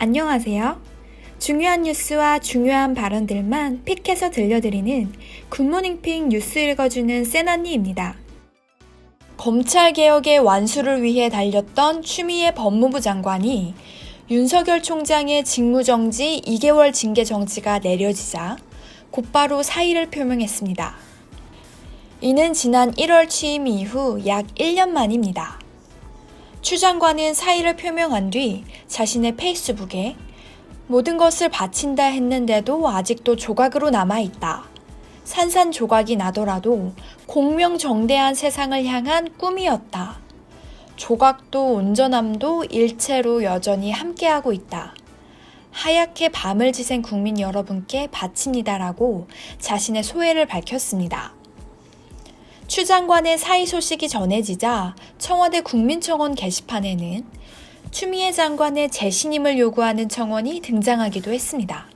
안녕하세요. 중요한 뉴스와 중요한 발언들만 픽해서 들려드리는 굿모닝픽 뉴스 읽어주는 세나니입니다. 검찰개혁의 완수를 위해 달렸던 추미애 법무부 장관이 윤석열 총장의 직무정지 2개월 징계 정지가 내려지자 곧바로 사의를 표명했습니다. 이는 지난 1월 취임 이후 약 1년 만입니다. 추 장관은 사의를 표명한 뒤 자신의 페이스북에 모든 것을 바친다 했는데도 아직도 조각으로 남아있다. 산산조각이 나더라도 공명정대한 세상을 향한 꿈이었다. 조각도 온전함도 일체로 여전히 함께하고 있다. 하얗게 밤을 지샌 국민 여러분께 바칩니다라고 자신의 소회를 밝혔습니다. 추 장관의 사의 소식이 전해지자 청와대 국민청원 게시판에는 추미애 장관의 재신임을 요구하는 청원이 등장하기도 했습니다.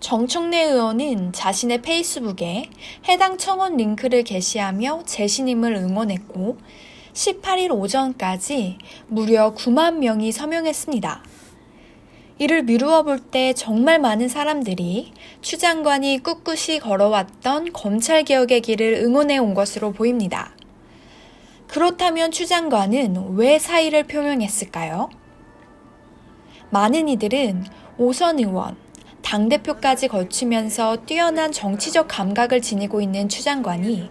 정청래 의원은 자신의 페이스북에 해당 청원 링크를 게시하며 재신임을 응원했고 18일 오전까지 무려 9만 명이 서명했습니다. 이를 미루어 볼 때 정말 많은 사람들이 추 장관이 꿋꿋이 걸어왔던 검찰개혁의 길을 응원해 온 것으로 보입니다. 그렇다면 추 장관은 왜 사의를 표명했을까요? 많은 이들은 오선 의원, 당대표까지 거치면서 뛰어난 정치적 감각을 지니고 있는 추 장관이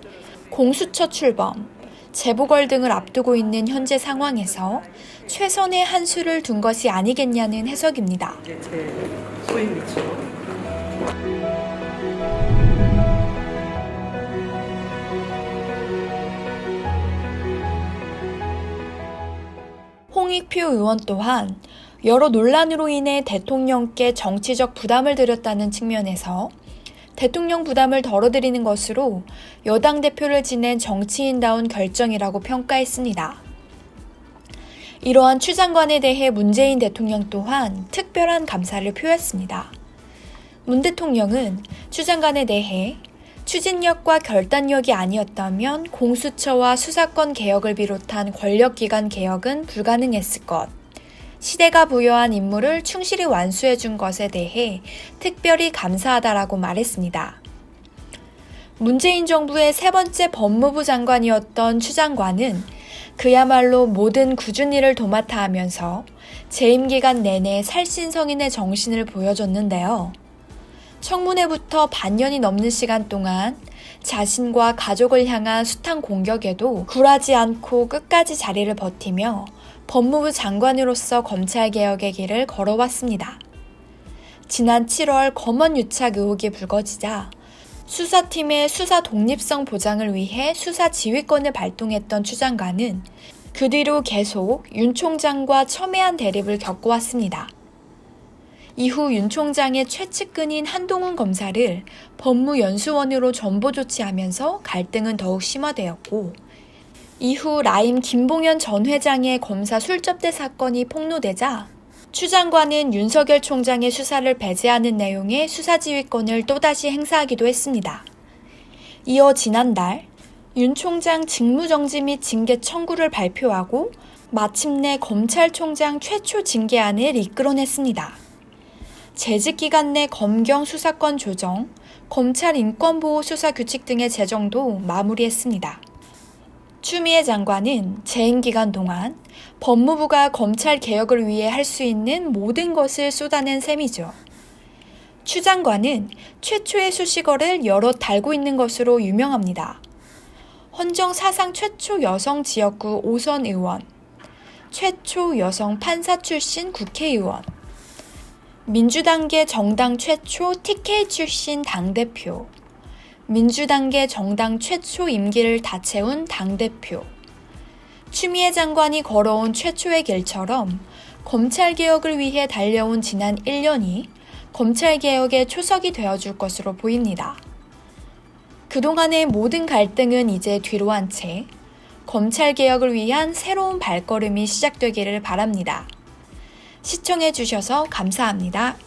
공수처 출범, 재보궐 등을 앞두고 있는 현재 상황에서 최선의 한 수를 둔 것이 아니겠냐는 해석입니다. 홍익표 의원 또한 여러 논란으로 인해 대통령께 정치적 부담을 드렸다는 측면에서 대통령 부담을 덜어드리는 것으로 여당 대표를 지낸 정치인다운 결정이라고 평가했습니다. 이러한 추 장관에 대해 문재인 대통령 또한 특별한 감사를 표했습니다. 문 대통령은 추 장관에 대해 추진력과 결단력이 아니었다면 공수처와 수사권 개혁을 비롯한 권력기관 개혁은 불가능했을 것. 시대가 부여한 임무를 충실히 완수해 준 것에 대해 특별히 감사하다라고 말했습니다. 문재인 정부의 세 번째 법무부 장관이었던 추 장관은 그야말로 모든 굳은 일을 도맡아 하면서 재임 기간 내내 살신성인의 정신을 보여줬는데요. 청문회부터 반년이 넘는 시간 동안 자신과 가족을 향한 숱한 공격에도 굴하지 않고 끝까지 자리를 버티며 법무부 장관으로서 검찰 개혁의 길을 걸어왔습니다. 지난 7월 검언 유착 의혹이 불거지자 수사팀의 수사 독립성 보장을 위해 수사 지휘권을 발동했던 추 장관은 그 뒤로 계속 윤 총장과 첨예한 대립을 겪어왔습니다. 이후 윤 총장의 최측근인 한동훈 검사를 법무연수원으로 전보 조치하면서 갈등은 더욱 심화되었고, 이후 라임 김봉현 전 회장의 검사 술접대 사건이 폭로되자 추 장관은 윤석열 총장의 수사를 배제하는 내용의 수사지휘권을 또다시 행사하기도 했습니다. 이어 지난달 윤 총장 직무정지 및 징계 청구를 발표하고 마침내 검찰총장 최초 징계안을 이끌어냈습니다. 재직 기간 내 검경 수사권 조정, 검찰 인권보호 수사 규칙 등의 제정도 마무리했습니다. 추미애 장관은 재임 기간 동안 법무부가 검찰 개혁을 위해 할 수 있는 모든 것을 쏟아낸 셈이죠. 추 장관은 최초의 수식어를 여러 달고 있는 것으로 유명합니다. 헌정 사상 최초 여성 지역구 오선 의원, 최초 여성 판사 출신 국회의원, 민주당계 정당 최초 TK 출신 당대표, 민주당계 정당 최초 임기를 다 채운 당대표, 추미애 장관이 걸어온 최초의 길처럼 검찰개혁을 위해 달려온 지난 1년이 검찰개혁의 초석이 되어줄 것으로 보입니다. 그동안의 모든 갈등은 이제 뒤로 한 채 검찰개혁을 위한 새로운 발걸음이 시작되기를 바랍니다. 시청해주셔서 감사합니다.